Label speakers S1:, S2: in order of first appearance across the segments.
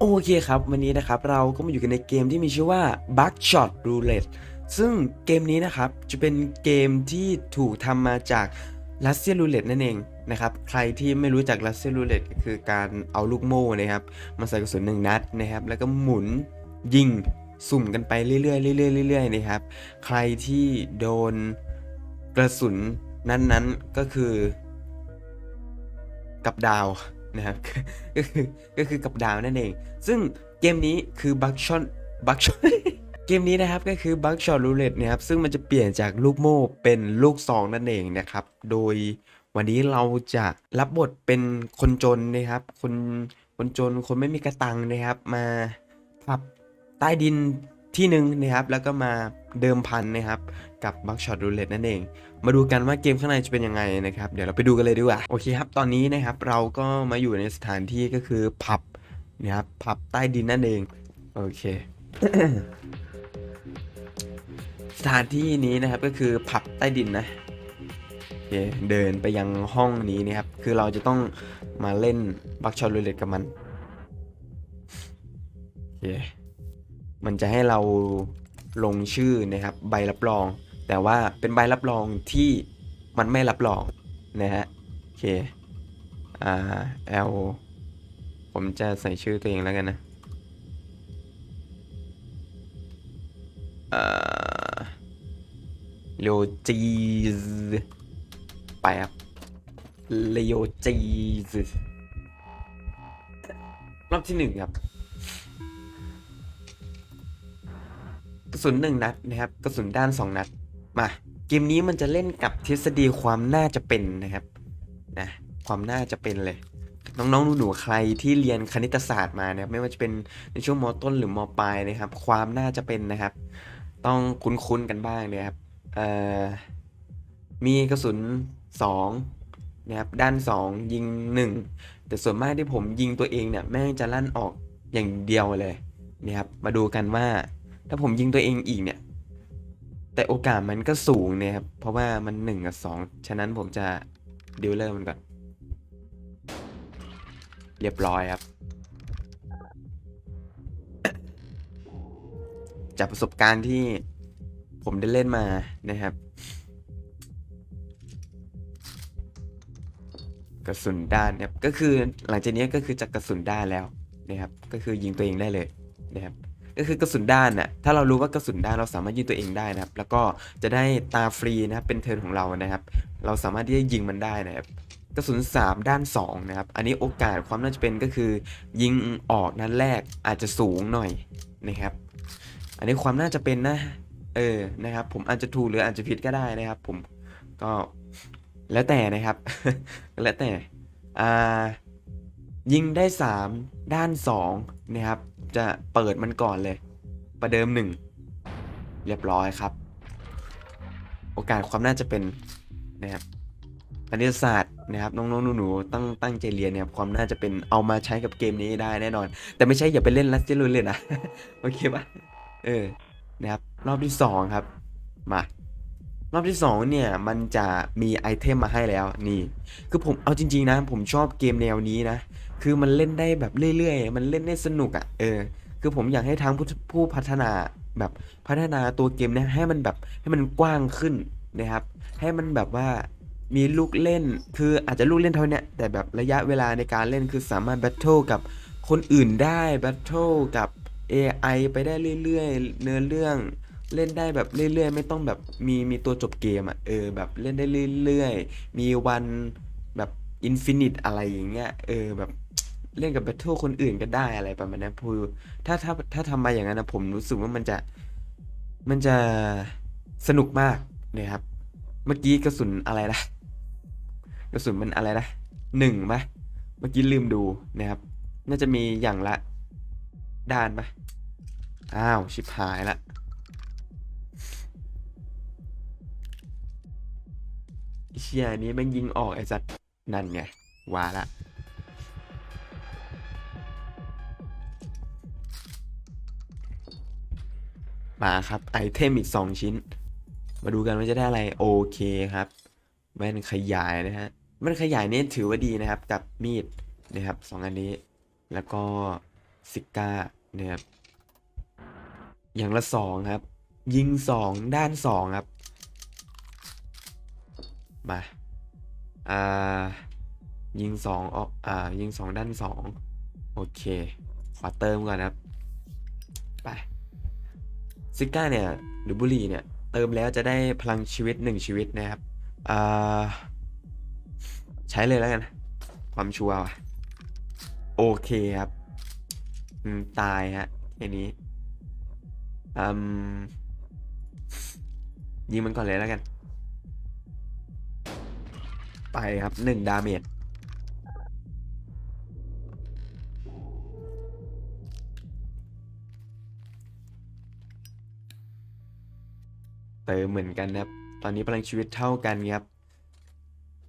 S1: โอเคครับ วันนี้นะครับเราก็มาอยู่กันในเกมที่มีชื่อว่า Buckshot Roulette ซึ่งเกมนี้นะครับจะเป็นเกมที่ถูกทำมาจาก Russian Roulette นั่นเองนะครับ ใครที่ไม่รู้จัก Russian Roulette ก็คือการเอาลูกโม่นะครับมาใส่กระสุนหนึ่งนัดนะครับ แล้วก็หมุนยิงสุ่มกันไปเรื่อยๆเรื่อยๆเรื่อยๆนะครับ ใครที่โดนกระสุนนั้นๆก็คือ กับดาว นะครับก็คือก็คือกับดาวนั่นเอง ซึ่งเกมนี้คือบัคชอนบัคชอนเกมนี้นะครับก็คือบัคชอ t รูเล็ตนะครับซึ่งมันจะเปลี่ยนจากลูกโม่เป็นลูกซองนั่นเองนะครับ โดยวันนี้เราจะรับบทเป็นคนจนนะครับ คนคนจนคนไม่มีกระตังนะครับ มาพับใต้ดินที่หนึ่งนะครับ แล้วก็มาเดิมพันนะครับ กับบัคชอ t รูเล็ตนั่นเอง มาดูกันว่าเกมข้างในจะเป็นยังไงนะครับเดี๋ยวเราไปดูกันเลยดีกว่าโอเคครับตอนนี้นะครับเราก็มาอยู่ในสถานที่ก็คือผับนะครับผับใต้ดินนั่นเองโอเคสถานที่นี้นะครับก็คือผับใต้ดินนะโอเคเดินไปยังห้องนี้นะครับ คือเราจะต้องมาเล่นบักชอตรูเลตกับมันโอเคมันจะให้เราลงชื่อนะครับ ใบรับรอง แต่ว่าเป็นใบรับรองที่มันไม่รับรองนะฮะโอเค R L ผมจะใส่ชื่อตัวเองแล้วกันนะเอ่อเลโอจีสไปครับเลโอจีสรอบที่หนึ่งครับกระสุนหนึ่งนัดนะครับกระสุนด้านสองนัด มาเกมนี้มันจะเล่นกับทฤษฎีความน่าจะเป็นนะครับนะความน่าจะเป็นเลย น้องๆหนูๆใครที่เรียนคณิตศาสตร์มานะครับไม่ว่าจะเป็นในช่วงมต้นหรือมปลายนะครับ ความน่าจะเป็นนะครับ ต้องคุ้นๆกันบ้างนะครับมีกระสุน2นะครับด้าน 2 ยิง 1 แต่ส่วนมากที่ผมยิงตัวเองเนี่ยแม่งจะลั่นออกอย่างเดียวเลยนะครับมาดูกันว่า ถ้าผมยิงตัวเองอีกเนี่ย แต่โอกาสมันก็สูงเนะครับ เพราะว่ามัน1กับ2ฉะนั้นผมจะดิวเลอร์มันก่อนเรียบร้อยครับ จากประสบการณ์ที่ผมได้เล่นมานะครับ กระสุนด้านนะครับก็คือหลังจากนี้ก็คือจะกระสุนด้านแล้วนะครับ ก็คือยิงตัวเองได้เลยนะครับ ก็คือกระสุนด้านน่ะถ้าเรารู้ว่ากระสุนด้านเราสามารถยิงตัวเองได้นะครับ แล้วก็จะได้ตาฟรีนะครับเป็นเทิร์นของเรานะครับ เราสามารถที่จะยิงมันได้นะครับกระสุน 3 ด้าน 2 นะครับ อันนี้โอกาสความน่าจะเป็นก็คือ ยิงออกนัดแรกอาจจะสูงหน่อยนะครับ อันนี้ความน่าจะเป็นนะ เออ นะครับ ผมอาจจะถูกหรืออาจจะผิดก็ได้นะครับ ผมก็แล้วแต่นะครับ แล้วแต่ อ่า ยิงได้ 3 ด้าน2นะครับ จะเปิดมันก่อนเลย ประเดิม 1 เรียบร้อยครับ โอกาสความน่าจะเป็นนะครับคณิตศาสตร์นะครับน้องๆหนูๆตั้งตั้งใจเรียนเนี่ยความน่าจะเป็นเอามาใช้กับเกมนี้ได้แน่นอน แต่ไม่ใช่อย่าไปเล่นลัสเจลุนเลยนะโอเคปะเออนะครับรอบที่สองครับมารอบที่สองเนี่ย มันจะมีไอเทมมาให้แล้วนี่ คือผมเอาจริง ๆ นะ ผมชอบเกมแนวนี้นะ คือมันเล่นได้แบบเรื่อยๆ มันเล่นได้สนุกอะ่ะ เออ คือผมอยากให้ทางผู้ผู้พัฒนาแบบพัฒนาตัวเกมเนี่ยให้มันแบบให้มันกว้างขึ้นนะครับ ให้มันแบบว่ามีลูกเล่น คืออาจจะลูกเล่นเท่านี้แต่แบบระยะเวลาในการเล่นคือสามารถแบทเทิลกับคนอื่นได้แบทเทิลกับ AI ไปได้เรื่อยๆ เนื้อเรื่องเล่นได้แบบเรื่อยๆ ไม่ต้องแบบมีมีตัวจบเกมอะเออแบบเล่นได้เรื่อยๆ มีวันแบบอินฟินิตอะไรอย่างเงี้ยเออแบบ เล่นกับแบทเทิลคนอื่นก็ได้อะไรประมาณนั้นคือถ้าถ้าถ้าทำมาอย่างนั้นนะผมรู้สึกว่ามันจะมันจะสนุกมากนะครับ เมื่อกี้กระสุนอะไรนะกระสุนมันอะไรนะหนึ่งปะเมื่อกี้ลืมดูนะครับ น่าจะมีอย่างละด้านปะอ้าว ชิบหายละไอเชียนี้ม่งยิงออกไอ้สัตว์นั่นไง วาละ มาครับไอเทมอีก 2 ชิ้น มาดูกันว่าจะได้อะไรโอเคครับแว่นขยายนะฮะแว่นขยายนี่ถือว่าดีนะครับกับมีดนะครับสองอันนี้ แล้วก็ซิก้านะครับอย่างละสองครับ ยิงสองด้านสองครับ มาอ่ายิงสองออกอ่ายิงสองด้านสองโอเคขอเติมก่อนครับ ไป ซิก้าเนี่ย หรือบุรีเนี่ย เติมแล้วจะได้พลังชีวิตหนึ่งชีวิตนะครับใช้เลยแล้วกัน ความชัวร์โอเคครับตายฮะแค่นี้ยิงมันก่อนเลยแล้วกัน ไปครับหนึ่งดาเมจ เติมเหมือนกันนะครับ ตอนนี้พลังชีวิตเท่ากันครับ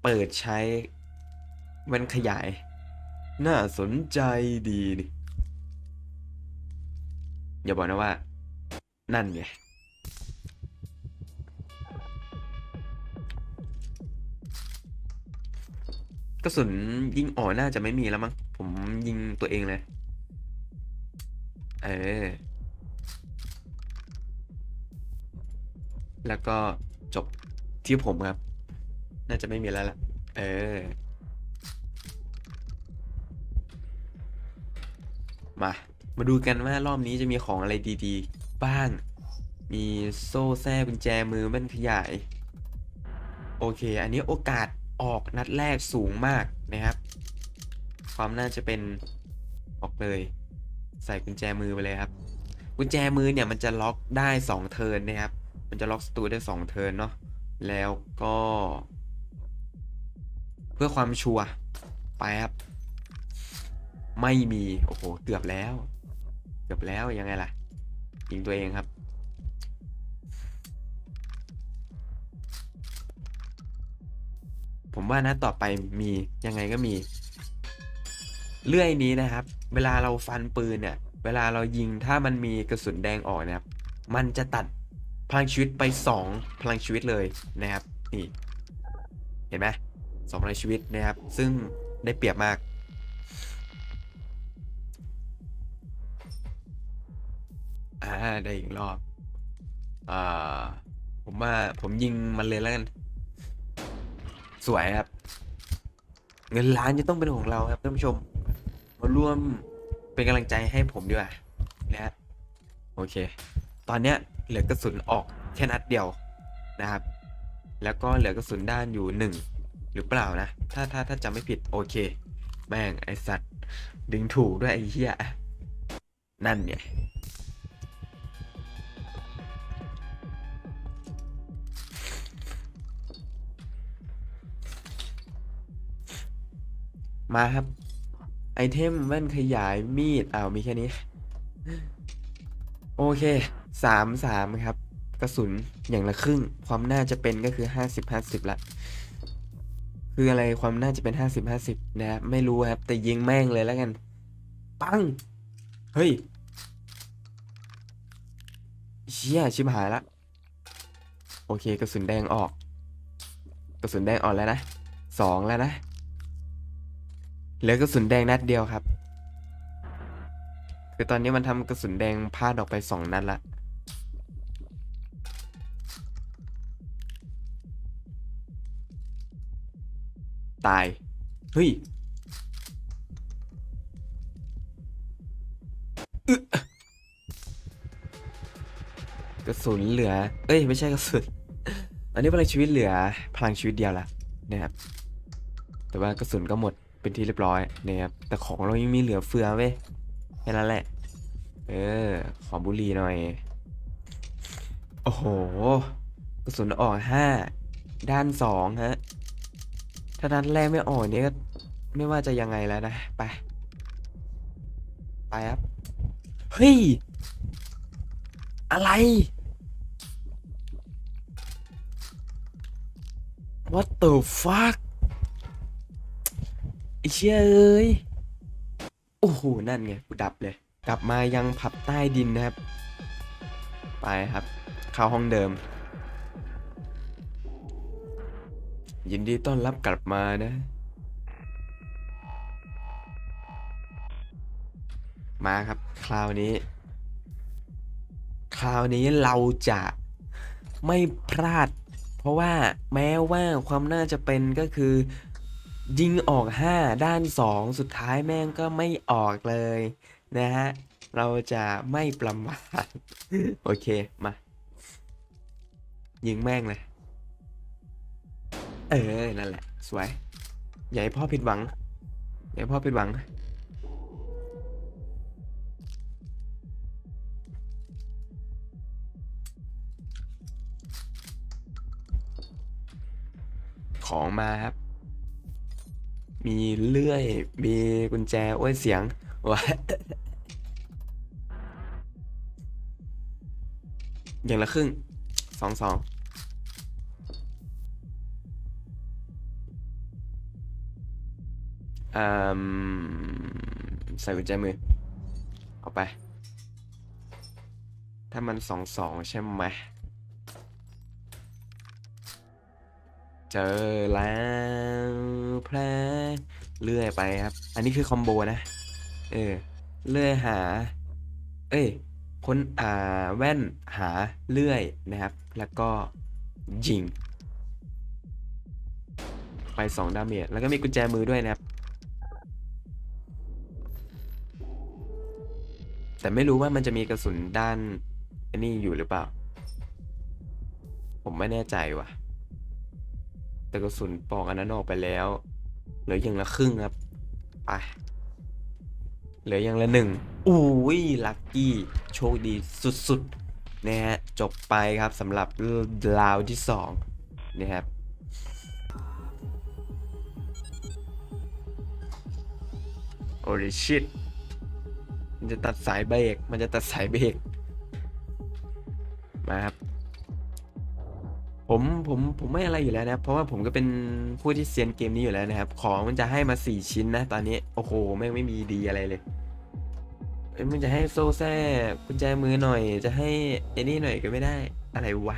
S1: เปิดใช้แว่นขยาย น่าสนใจดีนี่อย่าบอกนะว่า นั่นไงกระสุนยิงอ๋อน่าจะไม่มีแล้วมั้ง ผมยิงตัวเองเลย เออ แล้วก็จบที่ผมครับ น่าจะไม่มีแล้วล่ะ เออ มา มาดูกันว่ารอบนี้จะมีของอะไรดีๆ บ้าง มีโซ่แทรกกุญแจมือแม่นขยาย โอเค อันนี้โอกาสออกนัดแรกสูงมากนะครับ ความน่าจะเป็นออกเลย ใส่กุญแจมือไปเลยครับ กุญแจมือเนี่ยมันจะล็อกได้ 2 เทิร์นนะครับ มันจะล็อกสตูได้2เทิร์นเนาะแล้วก็ เพื่อความชัวร์ไปครับ ไม่มี โอ้โห เกือบแล้ว เกือบแล้วยังไงล่ะยิงตัวเองครับ ผมว่านะต่อไปมียังไงก็มี เลื่อยนี้นะครับ เวลาเราฟันปืนเนี่ย เวลาเรายิงถ้ามันมีกระสุนแดงออกนะครับ มันจะตัด พลังชีวิตไป 2 พลังชีวิตเลยนะครับนี่เห็นไหมสองพลังชีวิตนะครับ ซึ่งได้เปรียบมาก อ่าได้อีกรอบ อ่า ผมว่าผมยิงมันเลยแล้วกัน สวยครับ เงินล้านจะต้องเป็นของเราครับท่านผู้ชม มาร่วมเป็นกำลังใจให้ผมดีกว่านะฮะโอเค ตอนเนี้ย เหลือกระสุนออกแค่นัดเดียวนะครับ แล้วก็เหลือกระสุนด้านอยู่หนึ่งหรือเปล่านะ ถ้าถ้าถ้าจำไม่ผิดโอเค แม่งไอสัตว์ ดึงถูกด้วยไอเหี้ย นั่นเนี่ยมาครับ ไอเทมแว่นขยายมีดอ้าวมีแค่นี้ โอเค สามสามครับ กระสุนอย่างละครึ่ง ความน่าจะเป็นก็คือห้าสิบห้าสิบละ คืออะไรความน่าจะเป็นห้าสิบห้าสิบนะครับไม่รู้ครับ แต่ยิงแม่งเลยแล้วกัน ปัง เฮ้ยเชี่ยชิบหายละ โอเคกระสุนแดงออก กระสุนแดงออกแล้วนะสองแล้วนะเหลือกระสุนแดงนัดเดียวครับ คือตอนนี้มันทำกระสุนแดงพลาดออกไปสองนัดละ ตาย เฮ้ยกระสุนเหลือ เอ้ย ไม่ใช่กระสุน ตอนนี้พลังชีวิตเหลือ พลังชีวิตเดียวละนะครับ แต่ว่ากระสุนก็หมดเป็นที่เรียบร้อยนะครับ แต่ของเรายังมีเหลือเฟือเว้ยแค่นั้นแหละ เออ ขอบุหรี่หน่อย โอ้โห กระสุนออกห้า ด้านสองฮะ ถ้าด้านแรกไม่ออกเนี่ยก็ไม่ว่าจะยังไงแล้วนะ ไป ไปครับ เฮ้ย อะไร What the fuck ไอ้เชี่ยเอ้ย โอ้โห นั่นไง กูดับเลย กลับมายังผับใต้ดินนะครับ ไปครับ เข้าห้องเดิม ยินดีต้อนรับกลับมานะ มาครับ คราวนี้ คราวนี้เราจะไม่พลาด เพราะว่าแม้ว่าความน่าจะเป็นก็คือ ยิงออก 5 ด้าน 2 สุดท้ายแม่งก็ไม่ออกเลยนะฮะ เราจะไม่ประมาทโอเค มา ยิงแม่งเลย เออ นั่นแหละ สวย อย่าให้พ่อผิดหวัง อย่าให้พ่อผิดหวัง ของมาครับ มีเลื่อย มีกุญแจ โอ้ยเสียงว้าอย่างละครึ่งสองสอง ใส่กุญแจมือ เอาไป ถ้ามันสองสองใช่ไหม เจอแล้วแพร่เลื่อยไปครับ อันนี้คือคอมโบนะ เออ เลื่อยหา เอ้ย คนอ่าแว่นหาเลื่อยนะครับ แล้วก็ยิง ไปสองดาเมจ แล้วก็มีกุญแจมือด้วยนะครับ แต่ไม่รู้ว่ามันจะมีกระสุนด้านอันนี้อยู่หรือเปล่า ผมไม่แน่ใจว่ะ แต่กระสุนปอกอันนั้นออกไปแล้วเหลืออย่างละครึ่งครับไปเหลืออย่างละหนึ่งอุ้ยลัคกี้โชคดีสุดๆนะฮะจบไปครับสำหรับราวที่สองนะครับโอ้ยชิต มันจะตัดสายเบรก มันจะตัดสายเบรก มาครับ ผม ผม ผมไม่อะไรอยู่แล้วนะเพราะว่าผมก็เป็นผู้ที่เซียนเกมนี้อยู่แล้วนะครับ ของมันจะให้มาสี่ชิ้นนะ ตอนนี้ โอ้โห แม่งไม่มีดีอะไรเลยเอ้ยมันจะให้โซ่แซ่กุญแจมือหน่อย จะให้ไอ้นี่หน่อยก็ไม่ได้ อะไรวะ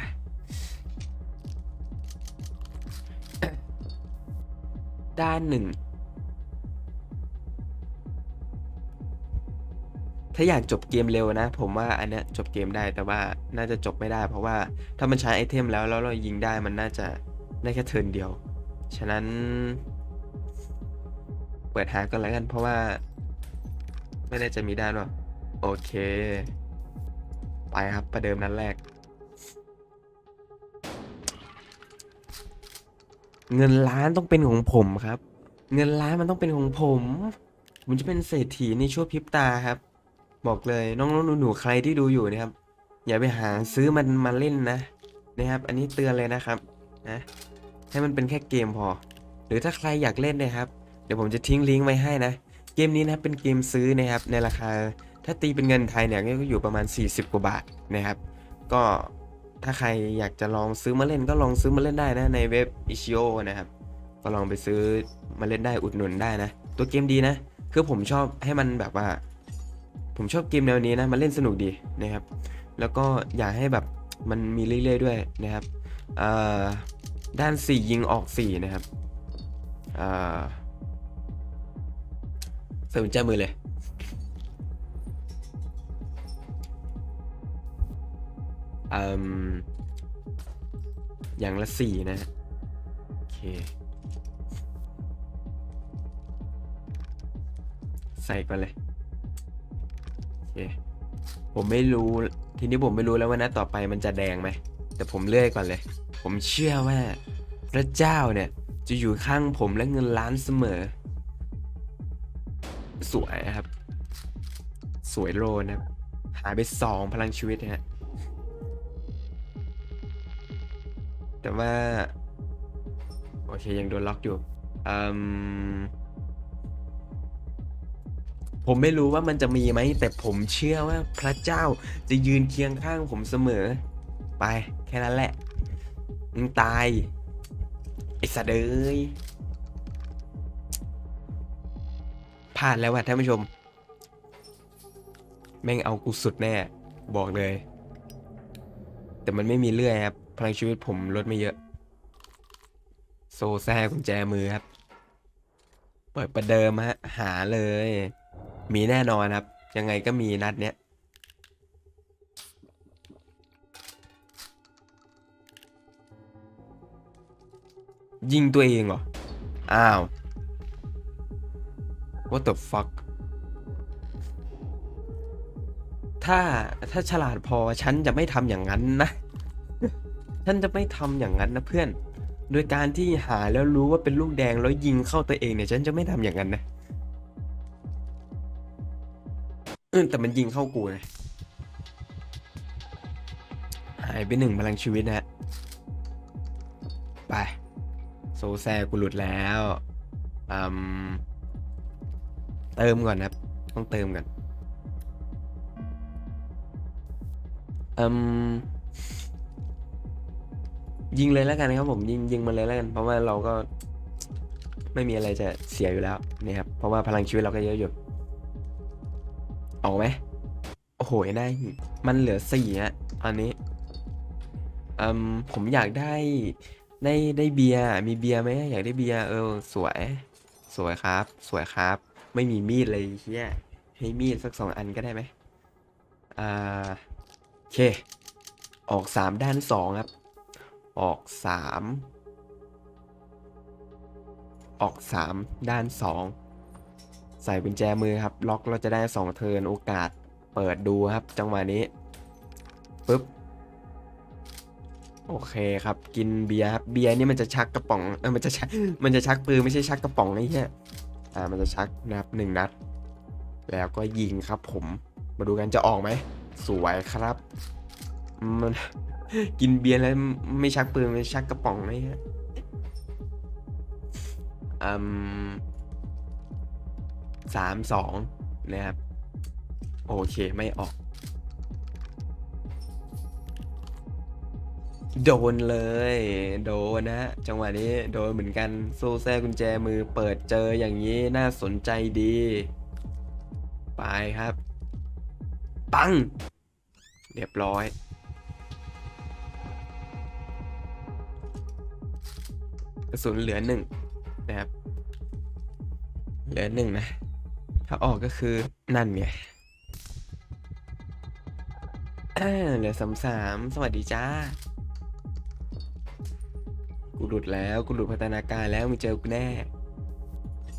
S1: ด้านหนึ่ง ถ้าอยากจบเกมเร็วนะ ผมว่าอันเนี้ยจบเกมได้แต่ว่าน่าจะจบไม่ได้ เพราะว่าถ้ามันใช้ไอเทมแล้วแล้วเรายิงได้มันน่าจะได้แค่เทิร์นเดียว ฉะนั้น เปิดหากันแล้วกันเพราะว่า ไม่แน่ใจะมีด้านว่าโอเค ไปครับประเดิมนัดแรก เงินล้านต้องเป็นของผมครับ เงินล้านมันต้องเป็นของผม ผมจะเป็นเศรษฐีในชั่วพริบตาครับ บอกเลยน้องๆหนูๆใครที่ดูอยู่นะครับ อย่าไปหาซื้อมันมาเล่นนะนะครับ อันนี้เตือนเลยนะครับนะให้มันเป็นแค่เกมพอ หรือถ้าใครอยากเล่นนะครับ เดี๋ยวผมจะทิ้งลิงก์ไว้ให้นะเกมนี้นะครับเป็นเกมซื้อนะครับในราคาถ้าตีเป็นเงินไทยเนี่ยก็อยู่ประมาณ 40 กว่าบาทนะครับ ก็ถ้าใครอยากจะลองซื้อมาเล่นก็ลองซื้อมาเล่นได้นะในเว็บ itch.io นะครับ ก็ลองไปซื้อมาเล่นได้อุดหนุนได้นะ ตัวเกมดีนะ คือผมชอบให้มันแบบว่า ผมชอบเกมแนวนี้นะมันเล่นสนุกดีนะครับ แล้วก็อยากให้แบบมันมีเรื่อยๆด้วยนะครับด้าน 4 ยิงออก 4 นะครับเสริมแจมือเลยอืมอย่างละสี่นะฮะโอเคใส่ก่อนเลย ผมไม่รู้ ทีนี้ผมไม่รู้แล้วว่านะต่อไปมันจะแดงไหม แต่ผมเลื่อยก่อนเลย ผมเชื่อว่า พระเจ้าเนี่ย จะอยู่ข้างผมและเงินล้านเสมอ สวยนะครับ สวยโรนะครับ หายไปสองพลังชีวิตฮะ แต่ว่า โอเคยังโดนล็อกอยู่อืม ผมไม่รู้ว่ามันจะมีไหม แต่ผมเชื่อว่าพระเจ้าจะยืนเคียงข้างผมเสมอ ไป แค่นั้นแหละมึงตาย ไอ้สัตว์เอ้ยพลาดแล้วว่ะท่านผู้ชม แม่งเอากูสุดแน่ บอกเลย แต่มันไม่มีเลื่อยครับ พลังชีวิตผมลดไม่เยอะ โซแซ่กุญแจมือครับ เปิดประเดิมฮะ หาเลย มีแน่นอนครับ ยังไงก็มีนัดเนี้ยยิงตัวเองเหรอ อ้าว what the fuck ถ้าถ้าฉลาดพอฉันจะไม่ทำอย่างนั้นนะ ฉันจะไม่ทำอย่างนั้นนะเพื่อน โดยการที่หาแล้วรู้ว่าเป็นลูกแดงแล้วยิงเข้าตัวเองเนี่ย ฉันจะไม่ทำอย่างนั้นนะ แต่มันยิงเข้ากูนะหายไปหนึ่งพลังชีวิตนะฮะไปโซแซกูหลุดแล้วอืมเติมก่อนนะครับ ต้องเติมก่อนอืมยิงเลยแล้วกันครับผมยิงยิงมันเลยแล้วกัน เพราะว่าเราก็ไม่มีอะไรจะเสียอยู่แล้วนี่ครับเพราะว่าพลังชีวิตเราก็เยอะอยู่ ออกไหมโอ้โหได้ มันเหลือสี่ฮะอันนี้อืมผมอยากได้ได้ได้เบียร์มีเบียร์ไหมอยากได้เบียร์เออสวย สวยครับ สวยครับ ไม่มีมีดเลยเฮียให้มีดสักสองอันก็ได้ไหมอ่าโอเค ออกสามด้านสองครับ ออกสามออกสามด้านสอง ใส่กุญแจมือครับ ล็อกเราจะได้สองเทินโอกาสเปิดดูครับ จังหวะนี้ปึ๊บโอเคครับ กินเบียร์ครับเบียร์นี่มันจะชักกระป๋องเออมันจะชักมันจะชักปืนไม่ใช่ชักกระป๋องไอ้เหี้ยอ่ามันจะชักนะครับหนึ่งนัด แล้วก็ยิงครับ ผมมาดูกันจะออกไหมสวยครับมันกินเบียร์แล้วไม่ชักปืนไม่ชักกระป๋องไอ้เหี้ยอืม สามสองนะครับ โอเคไม่ออก โดนเลย โดนนะจังหวะนี้โดนเหมือนกันโซ่แซ่กุญแจมือเปิดเจออย่างนี้น่าสนใจดี ไปครับ ปัง เรียบร้อยกระสุนเหลือหนึ่งนะครับ เหลือหนึ่งนะ ถ้าออกก็คือนั่นไงอ่าเหลือสามสามสวัสดีจ้า กูหลุดแล้วกูหลุดพัฒนาการแล้วมึงเจอกูแน่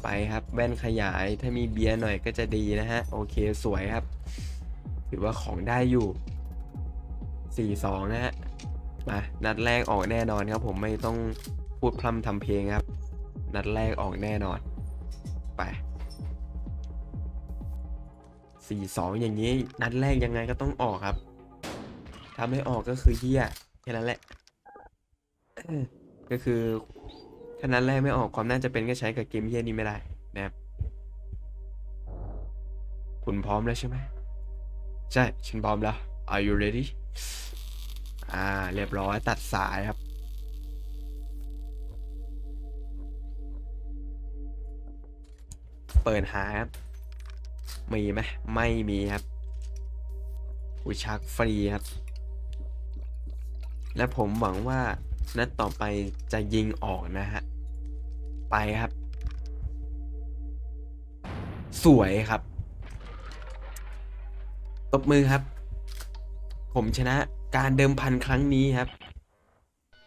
S1: ไปครับแว่นขยายถ้ามีเบียร์หน่อยก็จะดีนะฮะ โอเคสวยครับ ถือว่าของได้อยู่4-2นะฮะ มานัดแรกออกแน่นอนครับ ผมไม่ต้องพูดพร่ำทำเพลงครับ นัดแรกออกแน่นอน ไป 4-2 อย่างนี้ นัดแรกยังไงก็ต้องออกครับทำให้ออกก็คือเฮียแค่นั้นแหละ ก็คือถ้านั้นแรกไม่ออกความน่าจะเป็นก็ใช้กับเกมเฮียนี้ไม่ได้นะครับคุณพร้อมแล้วใช่ไหมใช่ ฉันพร้อมแล้ว Are you ready อ่า เรียบร้อยตัดสายครับ เปิดหาครับ มีไหมไม่มีครับอุชักฟรีครับ และผมหวังว่านัดต่อไปจะยิงออกนะฮะ ไปครับ สวยครับ ตบมือครับ ผมชนะการเดิมพันครั้งนี้ครับ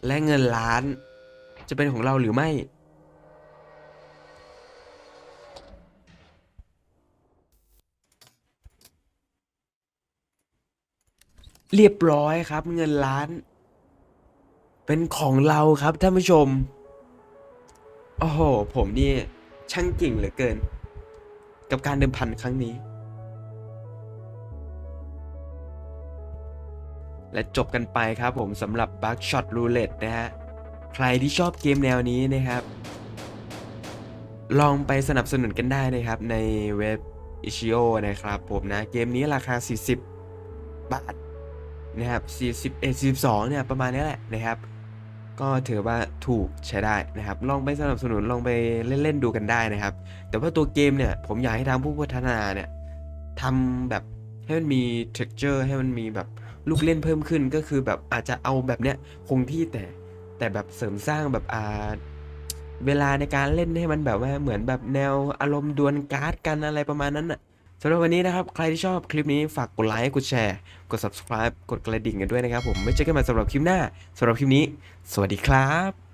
S1: และเงินล้านจะเป็นของเราหรือไม่ เรียบร้อยครับ เงินล้าน เป็นของเราครับท่านผู้ชม โอ้โห ผมนี่ช่างเก่งเหลือเกิน กับการเดิมพันครั้งนี้ และจบกันไปครับผมสำหรับ Bug Shot Roulette นะฮะ ใครที่ชอบเกมแนวนี้นะครับ ลองไปสนับสนุนกันได้นะครับในเว็บ i c h i o นะครับผมนะ เกมนี้ราคา 40 บาท นะครับ41 42เนี่ยประมาณนี้แหละนะครับ ก็ถือว่าถูกใช้ได้นะครับ ลองไปสนับสนุนลองไปเล่นๆดูกันได้นะครับ แต่ว่าตัวเกมเนี่ยผมอยากให้ทางผู้พัฒนาเนี่ยทำแบบให้มันมี texture ให้มันมีแบบลูกเล่นเพิ่มขึ้นก็คือแบบอาจจะเอาแบบเนี้ยคงที่แต่แต่แบบเสริมสร้างแบบอ่าเวลาในการเล่นให้มันแบบว่าเหมือนแบบแนวอารมณ์ดวลการ์ดกันอะไรประมาณนั้นอะ สำหรับวันนี้นะครับ ใครที่ชอบคลิปนี้ฝากกดไลค์กดแชร์ กด subscribe กดกระดิ่งกันด้วยนะครับผมไม่เจอกันใหม่สำหรับคลิปหน้าสำหรับคลิปนี้ สวัสดีครับ